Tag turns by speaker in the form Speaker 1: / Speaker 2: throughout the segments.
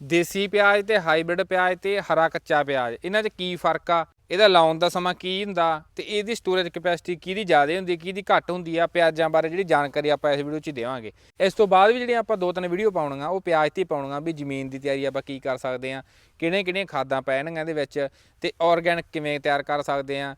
Speaker 1: ਦੇਸੀ ਪਿਆਜ਼ ਤੇ ਹਾਈਬ੍ਰਿਡ ਪਿਆਜ਼ ਤੇ ਹਰਾ ਕੱਚਾ ਪਿਆਜ਼, ਇਹਨਾਂ 'ਚ ਕੀ ਫ਼ਰਕ ਆ? ਇਹਦਾ ਲਾਉਣ ਦਾ ਸਮਾਂ ਕੀ ਹੁੰਦਾ? ਤੇ ਇਹਦੀ ਸਟੋਰੇਜ ਕੈਪੈਸਿਟੀ ਕਿਹਦੀ ਜ਼ਿਆਦਾ ਹੁੰਦੀ, ਕਿਹਦੀ ਘੱਟ ਹੁੰਦੀ ਆ? ਪਿਆਜ਼ਾਂ ਬਾਰੇ ਜਿਹੜੀ ਜਾਣਕਾਰੀ ਆਪਾਂ ਇਸ ਵੀਡੀਓ 'ਚ ਦੇਵਾਂਗੇ। ਇਸ ਤੋਂ ਬਾਅਦ ਵੀ ਜਿਹੜੀਆਂ ਆਪਾਂ ਦੋ ਤਿੰਨ ਵੀਡੀਓ ਪਾਉਣੀਆਂ, ਉਹ ਪਿਆਜ਼ ਤੇ ਹੀ ਪਾਉਣੀਆਂ ਵੀ ਜ਼ਮੀਨ ਦੀ ਤਿਆਰੀ ਆਪਾਂ ਕੀ ਕਰ ਸਕਦੇ ਆ? ਕਿਹੜੀਆਂ ਕਿਹੜੀਆਂ ਖਾਦਾਂ ਪੈਣਗੀਆਂ ਇਹਦੇ ਵਿੱਚ? ਤੇ ਆਰਗੈਨਿਕ ਕਿਵੇਂ ਤਿਆਰ ਕਰ ਸਕਦੇ ਆ?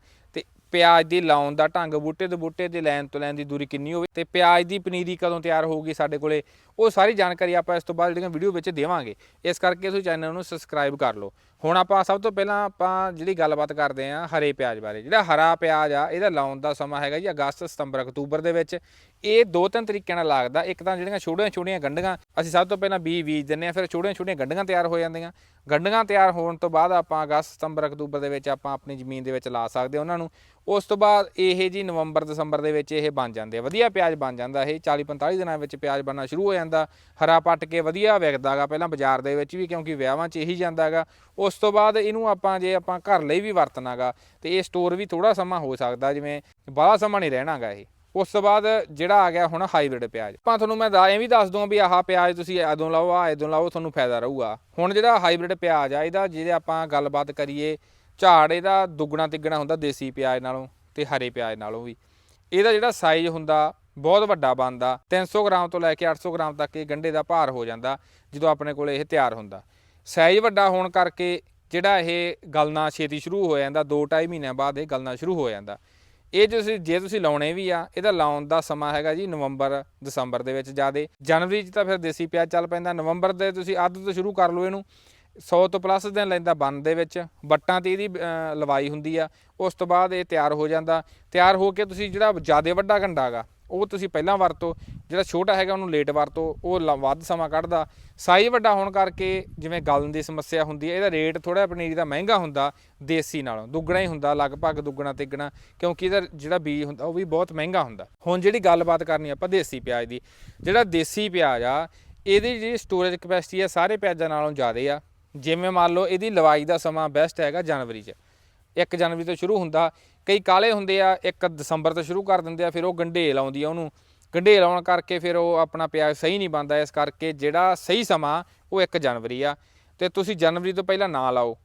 Speaker 1: ਪਿਆਜ਼ ਦੀ ਲਾਉਣ ਦਾ ਢੰਗ ਬੂਟੇ ਤੋਂ ਬੂਟੇ ਦੇ ਲੈਣ ਤੋਂ ਲੈਣ ਦੀ ਦੂਰੀ ਕਿੰਨੀ ਹੋਵੇ ਤੇ ਪਿਆਜ਼ ਦੀ ਪਨੀਰੀ ਕਦੋਂ ਤਿਆਰ ਹੋਊਗੀ ਸਾਡੇ ਕੋਲੇ, ਉਹ ਸਾਰੀ ਜਾਣਕਾਰੀ ਆਪਾਂ ਇਸ ਤੋਂ ਬਾਅਦ ਜਿਹੜੀਆਂ ਵੀਡੀਓ ਵਿੱਚ ਦੇਵਾਂਗੇ। ਇਸ ਕਰਕੇ ਤੁਸੀਂ ਚੈਨਲ ਨੂੰ ਸਬਸਕ੍ਰਾਈਬ ਕਰ ਲਓ। ਹੁਣ ਆਪਾਂ ਸਭ ਤੋਂ ਪਹਿਲਾਂ ਆਪਾਂ ਜਿਹੜੀ ਗੱਲਬਾਤ ਕਰਦੇ ਆਂ ਹਰੇ ਪਿਆਜ਼ ਬਾਰੇ, ਜਿਹੜਾ ਹਰਾ ਪਿਆਜ਼ ਆ, ਇਹਦਾ ਲਾਉਣ ਦਾ ਸਮਾਂ ਹੈਗਾ ਜੀ ਅਗਸਤ, ਸਤੰਬਰ, ਅਕਤੂਬਰ ਦੇ ਵਿੱਚ। ਇਹ ਦੋ ਤਿੰਨ ਤਰੀਕਿਆਂ ਨਾਲ ਲੱਗਦਾ, ਇੱਕ ਤਾਂ ਜਿਹੜੀਆਂ ਛੋਟੀਆਂ ਛੋਟੀਆਂ ਗੰਢੀਆਂ, ਅਸੀਂ ਸਭ ਤੋਂ ਪਹਿਲਾਂ ਬੀਜ ਬੀਜ ਦਿੰਨੇ ਆ ਫਿਰ ਛੋਟੀਆਂ ਛੋਟੀਆਂ ਗੰਢੀਆਂ ਤਿਆਰ ਹੋ ਜਾਂਦੀਆਂ। ਗੰਢੀਆਂ ਤਿਆਰ ਹੋਣ ਤੋਂ ਬਾਅਦ ਆਪਾਂ ਅਗਸਤ, ਸਤੰਬਰ, ਅਕਤੂਬਰ ਦੇ ਵਿੱਚ ਆਪਾਂ ਆਪਣੀ ਜ਼ਮੀਨ ਦੇ ਵਿੱਚ ਲਾ ਸਕਦੇ ਹਾਂ ਉਹਨਾਂ ਨੂੰ। ਉਸ ਤੋਂ ਬਾਅਦ ਇਹ ਜੀ ਨਵੰਬਰ, ਦਸੰਬਰ ਦੇ ਵਿੱਚ ਇਹ ਬਣ ਜਾਂਦੇ ਆ। ਵਧੀਆ ਪਿਆਜ਼ ਬਣ ਜਾਂਦਾ ਇਹ 40 45 ਦਿਨਾਂ ਵਿੱਚ ਪਿਆਜ਼ ਬਣਨਾ ਸ਼ੁਰੂ ਹੋ ਜਾਂਦਾ। ਹਰਾ ਪੱਟ ਕੇ ਵਧੀਆ ਵਿਕਦਾਗਾ ਪਹਿਲਾਂ ਬਾਜ਼ਾਰ ਦੇ ਵਿੱਚ ਵੀ, ਕਿਉਂਕਿ ਵਿਆਹਾਂ 'ਚ ਇਹੀ ਜਾਂਦਾਗਾ ਉਸ ਉਸ ਤੋਂ ਬਾਅਦ ਇਹਨੂੰ ਆਪਾਂ ਜੇ ਆਪਾਂ ਘਰ ਲਈ ਵੀ ਵਰਤਨਾਗਾ ਤੇ ਇਹ ਸਟੋਰ ਵੀ ਥੋੜਾ ਸਮਾਂ ਹੋ ਸਕਦਾ, ਜਿਵੇਂ ਬਾਹਲਾ ਸਮਾਂ ਨਹੀਂ ਰਹਿਣਾਗਾ ਇਹ। ਉਸ ਤੋਂ ਬਾਅਦ ਜਿਹੜਾ ਆ ਗਿਆ ਹੁਣ ਹਾਈਬ੍ਰਿਡ ਪਿਆਜ਼। ਆਪਾਂ ਤੁਹਾਨੂੰ ਮੈਂ ਦਾ ਇਹ ਵੀ ਦੱਸ ਦੂੰ ਵੀ ਆਹ ਪਿਆਜ਼ ਤੁਸੀਂ ਇਦੋਂ ਲਾਓ ਆ ਇਦੋਂ ਲਾਓ, ਤੁਹਾਨੂੰ ਫਾਇਦਾ ਰਹੂਗਾ। ਹੁਣ ਜਿਹੜਾ ਹਾਈਬ੍ਰਿਡ ਪਿਆਜ਼ ਆ, ਇਹਦਾ ਜਿਹਦੇ ਆਪਾਂ ਗੱਲਬਾਤ ਕਰੀਏ, ਝਾੜ ਇਹਦਾ ਦੁੱਗਣਾ ਤਿੱਗਣਾ ਹੁੰਦਾ ਦੇਸੀ ਪਿਆਜ਼ ਨਾਲੋਂ ਤੇ ਹਰੇ ਪਿਆਜ਼ ਨਾਲੋਂ ਵੀ। ਇਹਦਾ ਜਿਹੜਾ ਸਾਈਜ਼ ਹੁੰਦਾ ਬਹੁਤ ਵੱਡਾ ਬਣਦਾ। 300 ਗ੍ਰਾਮ ਤੋਂ ਲੈ ਕੇ 800 ਗ੍ਰਾਮ ਤੱਕ ਇਹ ਗੰਢੇ ਦਾ ਭਾਰ ਹੋ ਜਾਂਦਾ, ਜਦੋਂ ਆਪਣੇ ਕੋਲ ਇਹ ਤਿਆਰ ਹੁੰਦਾ। ਸਾਈਜ਼ ਵੱਡਾ ਹੋਣ ਕਰਕੇ ਜਿਹੜਾ ਇਹ ਗਲਣਾ ਛੇਤੀ ਸ਼ੁਰੂ ਹੋ ਜਾਂਦਾ 2-2.5 ਮਹੀਨਿਆਂ ਬਾਅਦ ਇਹ ਗਲਣਾ ਸ਼ੁਰੂ ਹੋ ਜਾਂਦਾ। ਇਹ ਤੁਸੀਂ, ਜੇ ਤੁਸੀਂ ਲਾਉਣੇ ਵੀ ਆ, ਇਹਦਾ ਲਾਉਣ ਦਾ ਸਮਾਂ ਹੈਗਾ ਜੀ ਨਵੰਬਰ, ਦਸੰਬਰ ਦੇ ਵਿੱਚ ਜਿਆਦੇ। ਜਨਵਰੀ 'ਚ ਤਾਂ ਫਿਰ ਦੇਸੀ ਪਿਆਜ਼ ਚੱਲ ਪੈਂਦਾ, ਨਵੰਬਰ ਦੇ ਤੁਸੀਂ ਅੱਧ ਤੋਂ ਸ਼ੁਰੂ ਕਰ ਲਓ ਇਹਨੂੰ। 100 ਤੋਂ ਪਲੱਸ ਦਿਨ ਲੈਂਦਾ ਬੰਨ ਦੇ ਵਿੱਚ ਬੱਟਾਂ ਤੇ ਇਹਦੀ ਲਵਾਈ ਹੁੰਦੀ ਆ। ਉਸ ਤੋਂ ਬਾਅਦ ਇਹ ਤਿਆਰ ਹੋ ਜਾਂਦਾ। ਤਿਆਰ ਹੋ ਕੇ ਤੁਸੀਂ ਜਿਹੜਾ ਜ਼ਿਆਦਾ ਵੱਡਾ ਗੰਡਾ ਗਾ ਉਹ ਤੁਸੀਂ ਪਹਿਲਾਂ ਵਰਤੋ, ਜਿਹੜਾ ਛੋਟਾ ਹੈਗਾ ਉਹਨੂੰ ਲੇਟ ਵਰਤੋ, ਉਹ ਲ- ਵੱਧ ਸਮਾਂ ਕੱਢਦਾ। ਸਾਈਜ਼ ਵੱਡਾ ਹੋਣ ਕਰਕੇ ਜਿਵੇਂ ਗਲਣ ਦੀ ਸਮੱਸਿਆ ਹੁੰਦੀ ਹੈ, ਇਹਦਾ ਰੇਟ ਥੋੜਾ ਪਨੀਰੀ ਦਾ ਮਹਿੰਗਾ ਹੁੰਦਾ, ਦੇਸੀ ਨਾਲੋਂ। ਦੁੱਗਣਾ ਹੀ ਹੁੰਦਾ, ਲਗਭਗ ਦੁੱਗਣਾ ਤਿੱਗਣਾ, ਕਿਉਂਕਿ ਇਹਦਾ ਜਿਹੜਾ ਬੀਜ ਹੁੰਦਾ, ਉਹ ਵੀ ਬਹੁਤ ਮਹਿੰਗਾ ਹੁੰਦਾ। ਹੁਣ ਜਿਹੜੀ ਗੱਲਬਾਤ ਕਰਨੀ ਆਪਾਂ ਦੇਸੀ ਪਿਆਜ਼ ਦੀ। ਜਿਹੜਾ ਦੇਸੀ ਪਿਆਜ਼ ਆ, ਇਹਦੀ ਜਿਹੜੀ ਸਟੋਰੇਜ ਕਪੈਸਿਟੀ ਆ ਸਾਰੇ ਪਿਆਜ਼ਾਂ ਨਾਲੋਂ ਜ਼ਿਆਦਾ ਆ। ਜਿਵੇਂ ਮੰਨ ਲਓ, ਇਹਦੀ ਲਵਾਈ ਦਾ ਸਮਾਂ ਬੈਸਟ ਹੈਗਾ ਜਨਵਰੀ 'ਚ। 1 ਜਨਵਰੀ ਤੋਂ ਸ਼ੁਰੂ ਹੁੰਦਾ ਕਈ ਕਾਲੇ ਹੁੰਦੇ ਆ 1 ਦਸੰਬਰ ਤੋਂ ਸ਼ੁਰੂ ਕਰ ਦਿੰਦੇ ਆ, ਫਿਰ ਉਹ ਗੰਢੇ ਲਾਉਂਦੀ ਆ ਉਹਨੂੰ। ਗੰਢੇਲ ਲਾਉਣ ਕਰਕੇ ਫਿਰ ਉਹ ਆਪਣਾ ਪਿਆਜ਼ ਸਹੀ ਨਹੀਂ ਬਣਦਾ, ਇਸ ਕਰਕੇ ਜਿਹੜਾ ਸਹੀ ਸਮਾਂ ਉਹ 1 ਜਨਵਰੀ ਆ। ਤੇ ਤੁਸੀਂ ਜਨਵਰੀ ਤੋਂ ਪਹਿਲਾਂ ਨਾ ਲਾਓ।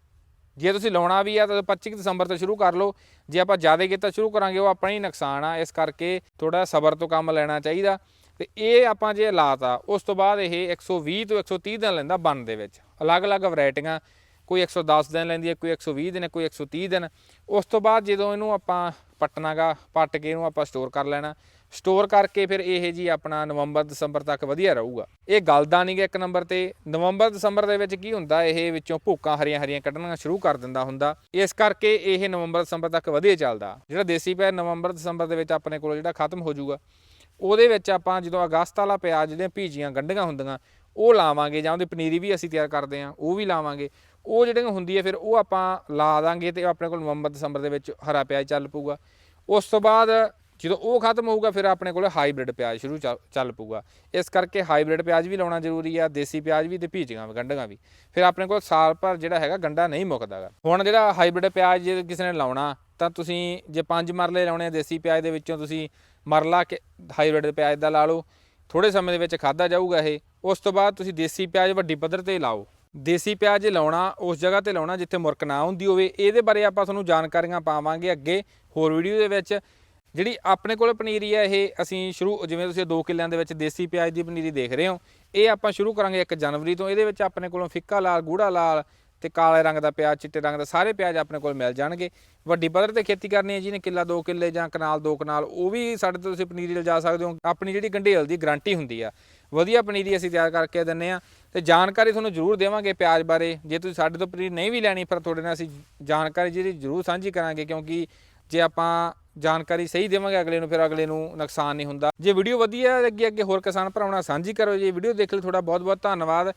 Speaker 1: ਜੇ ਤੁਸੀਂ ਲਾਉਣਾ ਵੀ ਆ ਤਾਂ 25 ਦਸੰਬਰ ਤੋਂ ਸ਼ੁਰੂ ਕਰ ਲਓ। ਜੇ ਆਪਾਂ ਜ਼ਿਆਦਾ ਕੀਤਾ ਸ਼ੁਰੂ ਕਰਾਂਗੇ, ਉਹ ਆਪਣਾ ਹੀ ਨੁਕਸਾਨ ਆ। ਇਸ ਕਰਕੇ ਥੋੜਾ ਸਬਰ ਤੋਂ ਕੰਮ ਲੈਣਾ ਚਾਹੀਦਾ। ਤੇ ਇਹ ਆਪਾਂ ਜੇ ਲਾਤਾ, ਉਸ ਤੋਂ ਬਾਅਦ ਇਹ 120 ਤੋਂ 130 ਦਿਨ ਲੈਂਦਾ ਬਣ ਦੇ ਵਿੱਚ। ਅਲੱਗ-ਅਲੱਗ ਵੈਰਾਈਟੀਆਂ ਕੋਈ 110 ਦਿਨ ਲੈਂਦੀ ਹੈ, ਕੋਈ 120 ਦਿਨ, ਕੋਈ 130 ਦਿਨ। ਉਸ ਤੋਂ ਬਾਅਦ ਜਦੋਂ ਇਹਨੂੰ ਆਪਾਂ ਪੱਟਣਾਗਾ ਪੱਟ ਕੇ ਇਹਨੂੰ ਆਪਾਂ ਸਟੋਰ ਕਰ ਲੈਣਾ ਸਟੋਰ ਕਰਕੇ ਫਿਰ ਇਹ ਜੀ ਆਪਣਾ ਨਵੰਬਰ, ਦਸੰਬਰ ਤੱਕ ਵਧੀਆ ਰਹੂਗਾ। ਇਹ ਗਲਦਾ ਗਿਆ ਇੱਕ ਨੰਬਰ ਤੇ। ਨਵੰਬਰ, ਦਸੰਬਰ ਦੇ ਵਿੱਚ ਕੀ ਹੁੰਦਾ, ਇਹ ਵਿੱਚੋਂ ਭੂਕਾਂ ਹਰੀਆਂ ਹਰੀਆਂ ਕੱਢਣੀਆਂ ਸ਼ੁਰੂ ਕਰ ਦਿੰਦਾ ਹੁੰਦਾ। ਇਸ ਕਰਕੇ ਇਹ ਨਵੰਬਰ, ਦਸੰਬਰ ਤੱਕ ਵਧੀਆ ਚੱਲਦਾ। ਜਿਹੜਾ ਦੇਸੀ ਪਿਆ ਨਵੰਬਰ, ਦਸੰਬਰ ਦੇ ਵਿੱਚ ਆਪਣੇ ਕੋਲ ਜਿਹੜਾ ਖਤਮ ਹੋ ਜਾਊਗਾ, ਉਹਦੇ ਵਿੱਚ ਆਪਾਂ ਜਦੋਂ ਅਗਸਤ ਵਾਲਾ ਪਿਆਜ਼ ਜਿਹੜੀਆਂ ਭੀਜੀਆਂ ਗੰਢੀਆਂ ਹੁੰਦੀਆਂ, ਉਹ ਲਾਵਾਂਗੇ ਜਾਂ ਉਹਦੀ ਪਨੀਰੀ ਵੀ ਅਸੀਂ ਤਿਆਰ ਕਰਦੇ ਹਾਂ, ਉਹ ਵੀ ਲਾਵਾਂਗੇ। ਉਹ ਜਿਹੜੀਆਂ ਹੁੰਦੀ ਹੈ ਫਿਰ ਉਹ ਆਪਾਂ ਲਾ ਦਾਂਗੇ ਤੇ ਆਪਣੇ ਕੋਲ ਨਵੰਬਰ ਦਸੰਬਰ ਦੇ ਵਿੱਚ ਹਰਾ ਪਿਆਜ਼ ਚੱਲ ਪਊਗਾ। ਉਸ ਤੋਂ ਬਾਅਦ ਜਦੋਂ ਉਹ ਖਤਮ ਹੋਊਗਾ ਫਿਰ ਆਪਣੇ ਕੋਲ ਹਾਈਬ੍ਰਿਡ ਪਿਆਜ਼ ਸ਼ੁਰੂ ਚੱਲ- ਚੱਲ ਪਊਗਾ। ਇਸ ਕਰਕੇ ਹਾਈਬ੍ਰਿਡ ਪਿਆਜ਼ ਵੀ ਲਾਉਣਾ ਜ਼ਰੂਰੀ ਆ ਦੇਸੀ ਪਿਆਜ਼ ਵੀ ਤੇ ਭੀਜੀਆਂ ਵੀ, ਗੰਢੀਆਂ ਵੀ। ਫਿਰ ਆਪਣੇ ਕੋਲ ਸਾਲ ਭਰ ਜਿਹੜਾ ਹੈਗਾ ਗੰਢਾ ਨਹੀਂ ਮੁੱਕਦਾਗਾ। ਹੁਣ ਜਿਹੜਾ ਹਾਈਬ੍ਰਿਡ ਪਿਆਜ਼ ਜੇ ਕਿਸੇ ਨੇ ਲਾਉਣਾ ਤਾਂ ਤੁਸੀਂ ਜੇ ਪੰਜ ਮਰਲੇ ਲਾਉਣੇ ਆ ਦੇਸੀ ਪਿਆਜ਼ ਦੇ ਵਿੱਚੋਂ ਤੁਸੀਂ ਮਰਲਾ ਕੇ ਹਾਈਬ੍ਰਿਡ ਪਿਆਜ਼ ਦਾ ਲਾ ਲਓ। ਥੋੜੇ ਸਮੇਂ ਦੇ ਵਿੱਚ ਖਾਦਾ ਜਾਊਗਾ ਇਹ। ਉਸ ਤੋਂ ਬਾਅਦ ਤੁਸੀਂ ਦੇਸੀ ਪਿਆਜ਼ ਵੱਡੀ ਪੱਧਰ ਤੇ ਲਾਓ। ਦੇਸੀ ਪਿਆਜ਼ ਲਾਉਣਾ, ਉਸ ਜਗ੍ਹਾ ਤੇ ਲਾਉਣਾ ਜਿੱਥੇ ਮੁਰਕ ਨਾ ਹੁੰਦੀ ਹੋਵੇ, ਇਹਦੇ ਬਾਰੇ ਆਪਾਂ ਤੁਹਾਨੂੰ ਜਾਣਕਾਰੀਆਂ ਪਾਵਾਂਗੇ ਅੱਗੇ ਹੋਰ ਵੀਡੀਓ ਦੇ ਵਿੱਚ। ਜਿਹੜੀ ਆਪਣੇ ਕੋਲ ਪਨੀਰੀ ਹੈ ਇਹ ਅਸੀਂ ਸ਼ੁਰੂ, ਜਿਵੇਂ ਤੁਸੀਂ 2 ਕਿੱਲਿਆਂ ਦੇ ਵਿੱਚ ਦੇਸੀ ਪਿਆਜ਼ ਦੀ ਪਨੀਰੀ ਦੇਖ ਰਹੇ ਹੋ, ਇਹ ਆਪਾਂ ਸ਼ੁਰੂ ਕਰਾਂਗੇ 1 ਜਨਵਰੀ ਤੋਂ। ਇਹਦੇ ਵਿੱਚ ਆਪਣੇ ਕੋਲੋਂ ਫਿੱਕਾ ਲਾਲ, ਗੂੜਾ ਲਾਲ ਤੇ ਕਾਲੇ ਰੰਗ ਦਾ ਪਿਆਜ਼, ਚਿੱਟੇ ਰੰਗ ਦਾ ਸਾਰੇ ਪਿਆਜ਼ ਆਪਣੇ ਕੋਲ ਮਿਲ ਜਾਣਗੇ। ਵੱਡੀ ਪੱਧਰ ਤੇ ਖੇਤੀ ਕਰਨੀ ਹੈ ਜਿਹਨੇ ਕਿੱਲਾ 2 ਕਿੱਲੇ ਜਾਂ ਕਨਾਲ 2 ਕਨਾਲ, ਉਹ ਵੀ ਸਾਡੇ ਤੋਂ ਤੁਸੀਂ ਪਨੀਰੀ ਲਿਜਾ ਸਕਦੇ ਹੋ। ਆਪਣੀ ਜਿਹੜੀ ਗੰਢੇਲ ਦੀ ਗਾਰੰਟੀ ਹੁੰਦੀ ਆ। ਵਧੀਆ ਪਨੀਰੀ ਅਸੀਂ ਤਿਆਰ ਕਰਕੇ ਦਿੰਨੇ ਆ ਤੇ ਜਾਣਕਾਰੀ ਤੁਹਾਨੂੰ ਜ਼ਰੂਰ ਦੇਵਾਂਗੇ ਪਿਆਜ਼ ਬਾਰੇ। ਜੇ ਤੁਸੀਂ ਸਾਡੇ ਤੋਂ ਪਨੀਰ ਨਹੀਂ ਵੀ ਲੈਣੀ ਪਰ ਤੁਹਾਡੇ ਨਾਲ ਅਸੀਂ ਜਾਣਕਾਰੀ ਜਿਹੜੀ ਜ਼ਰੂਰ ਸਾਂਝੀ ਕਰਾਂਗੇ, ਕਿਉਂਕਿ ਜੇ ਆਪਾਂ ਜਾਣਕਾਰੀ ਸਹੀ ਦੇਵਾਂਗੇ ਅਗਲੇ ਨੂੰ, ਫਿਰ ਅਗਲੇ ਨੂੰ ਨੁਕਸਾਨ ਨਹੀਂ ਹੁੰਦਾ। ਜੇ ਵੀਡੀਓ ਵਧੀਆ ਲੱਗੀ, ਅੱਗੇ ਹੋਰ ਕਿਸਾਨ ਭਰਾਵਾਂ ਨਾਲ ਸਾਂਝੀ ਕਰੋ। ਜੇ ਵੀਡੀਓ ਦੇਖ ਲਈ, ਤੁਹਾਡਾ ਬਹੁਤ ਬਹੁਤ ਧੰਨਵਾਦ।